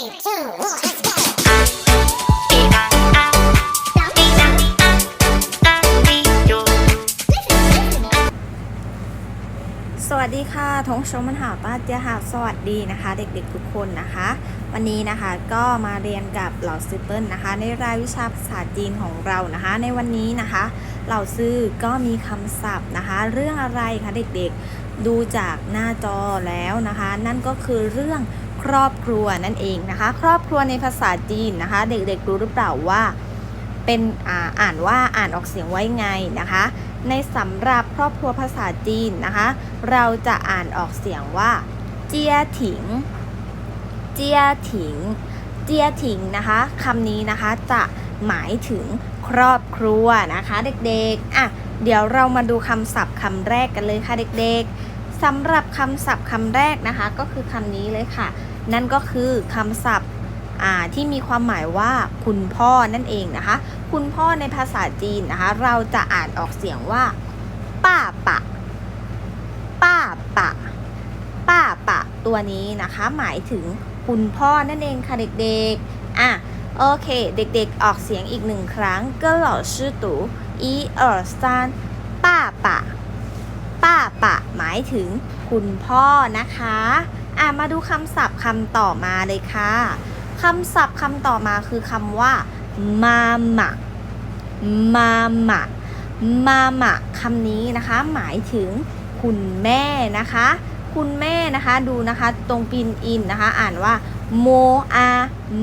สวัสดีค่ะทงชมมันหาป้าเจียหาสวัสดีนะคะ เด็กๆทุกคนนะคะ วันนี้นะคะก็มาเรียนกับเหล่าซื้อเปิ้ลนะคะ ในรายวิชาภาษาจีนของเรานะคะ ในวันนี้นะคะเหล่าซื้อก็มีคำศัพท์นะคะ เรื่องอะไรคะเด็กๆดูจากหน้าจอแล้วนะคะ นั่นก็คือเรื่อง ครอบครัวนั่นเองนะคะ ครอบครัวในภาษาจีนนะคะ เด็กๆรู้หรือเปล่าว่าเป็นอ่าอ่านว่าอ่านออกเสียงไว้ไงนะคะ ในสำหรับครอบครัวภาษาจีนนะคะ เราจะอ่านออกเสียงว่าเจียถิงเจียถิงเจียถิงนะคะคำนี้นะคะจะหมายถึงครอบครัวนะคะ เด็กๆอะเดี๋ยวเรามาดูคำศัพท์คำแรกกันเลยค่ะเด็กๆสำหรับคำศัพท์คำแรกนะคะ ก็คือคำนี้เลยค่ะ นั่นก็คือคำศัพท์ที่มีความหมายว่าคุณพ่อนั่นเองนะคะ คุณพ่อในภาษาจีนนะคะ เราจะอ่านออกเสียงว่าป้าปะป้าปะป้าปะตัวนี้นะคะ หมายถึงคุณพ่อนั่นเองค่ะเด็กๆอะโอเค เด็กๆ ออกเสียงอีกหนึ่งครั้งก็หล่าชื่อตู่อีเออซานป้าปะป้าปะ หมายถึงคุณพ่อนะคะ อะมาดูคำศัพท์คำต่อมาเลยค่ะคำศัพท์คำต่อมาคือคำว่ามาหมะมาหมะมาหมะคำนี้นะคะ หมายถึงคุณแม่นะคะ คุณแม่นะคะดูนะคะตรงปินอินนะคะ อ่านว่าโมอา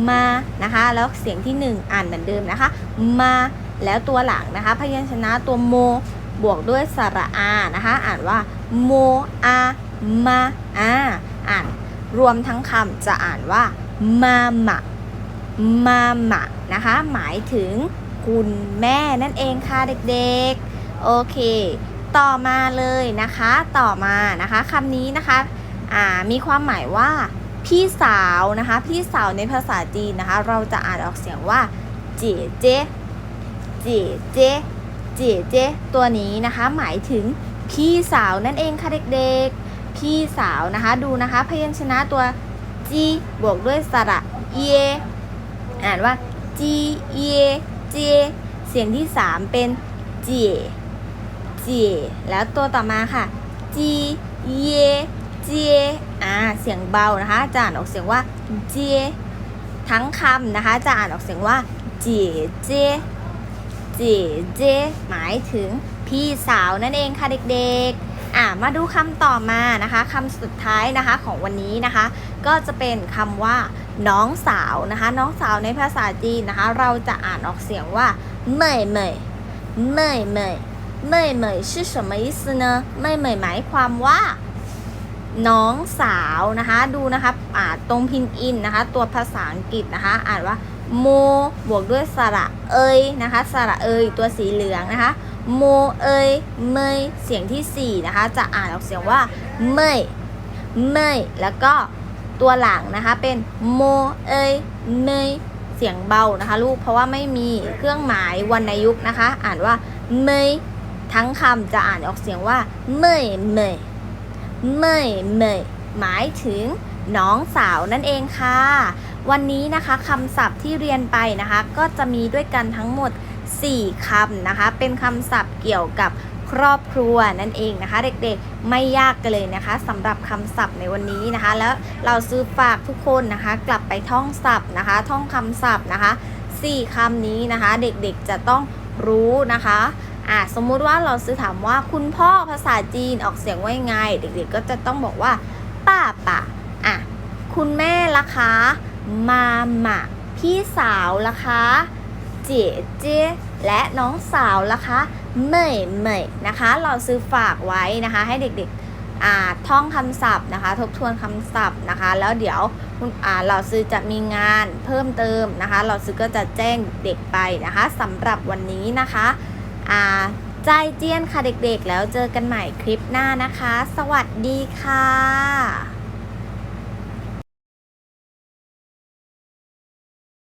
มานะคะแล้วเสียงที่หนึ่งอ่านเหมือนเดิมนะคะ มาแล้วตัวหลังนะคะ พยัญชนะตัวโมบวกด้วยสระอานะคะ อ่านว่าโมอามาอา อ่าน รวมทั้งคำจะอ่านว่ามาหมะมาหมะนะคะ หมายถึงคุณแม่นั่นเองค่ะเด็กๆ โอเค ต่อมาเลยนะคะ ต่อมานะคะคำนี้นะคะอ่ามีความหมายว่าพี่สาวนะคะ พี่สาวในภาษาจีนนะคะ เราจะอ่านออกเสียงว่าเจเจเจเจเจเจตัวนี้นะคะ หมายถึงพี่สาวนั่นเองค่ะเด็กๆ พี่สาวนะคะ ดูนะคะ พยัญชนะตัวจีบวกด้วยสระเยอ่านว่าจีเยเจเสียงที่ 3 เป็นเจเจแล้วตัวต่อมาค่ะจีเยเจอ่าเสียงเบานะคะ จะอ่านออกเสียงว่าเจทั้งคำนะคะ จะอ่านออกเสียงว่าเจเจเจเจหมายถึงพี่สาวนั่นเองค่ะเด็กๆอ่ามาดูคำต่อมานะคะคำสุดท้ายนะคะของวันนี้นะคะ ก็จะเป็นคำว่า น้องสาวนะคะ น้องสาวในภาษาจีนนะคะ เราจะอ่านออกเสียงว่าเมยเมยเมยเมยเมยเมย是什么意思呢เมยเมยหมายความว่า น้องสาวนะคะ ดูนะคะอ่าตรงพินอินนะคะ ตัวภาษาอังกฤษนะคะ อ่านว่าโมบวกด้วยสระเอยนะคะสระเอยตัวสีเหลืองนะคะ โมเอยเมยเสียงที่สี่นะคะ จะอ่านออกเสียงว่าเมยเมยแล้วก็ตัวหลังนะคะเป็นโมเอยเมยเสียงเบานะคะ ลูกเพราะว่าไม่มีเครื่องหมายวรรณยุกต์นะคะ อ่านว่าเมยทั้งคำจะอ่านออกเสียงว่าเมยเมยเมยเมยหมายถึงน้องสาวนั่นเองค่ะ วันนี้นะคะคำศัพท์ที่เรียนไปนะคะ ก็จะมีด้วยกันทั้งหมด 4คำนะคะ เป็นคำศัพท์เกี่ยวกับครอบครัวนั่นเองนะคะ เด็กๆไม่ยากกันเลยนะคะสำหรับคำศัพท์ในวันนี้นะคะ แล้วเราซื้อฝากทุกคนนะคะ กลับไปท่องศัพท์นะคะ ท่องคำศัพท์นะคะ 4คำนี้นะคะ เด็กๆจะต้องรู้นะคะอะสมมุติว่าเราซื้อถามว่าคุณพ่อภาษาจีนออกเสียงว่ายังไง เด็กๆก็จะต้องบอกว่า ป้าป่าอะคุณแม่ล่ะคะ มาหมะพี่สาวล่ะคะ เจเจ และน้องสาวล่ะคะเมยเมยนะคะ เราซื้อฝากไว้นะคะ ให้เด็กๆอ่าท่องคำศัพท์นะคะ ทบทวนคำศัพท์นะคะ แล้วเดี๋ยวอ่าเราซื้อจะมีงานเพิ่มเติมนะคะ เราซื้อก็จะแจ้งเด็กไปนะคะสำหรับวันนี้นะคะอ่าใจเจียนค่ะเด็กๆ แล้วเจอกันใหม่คลิปหน้านะคะ สวัสดีค่ะ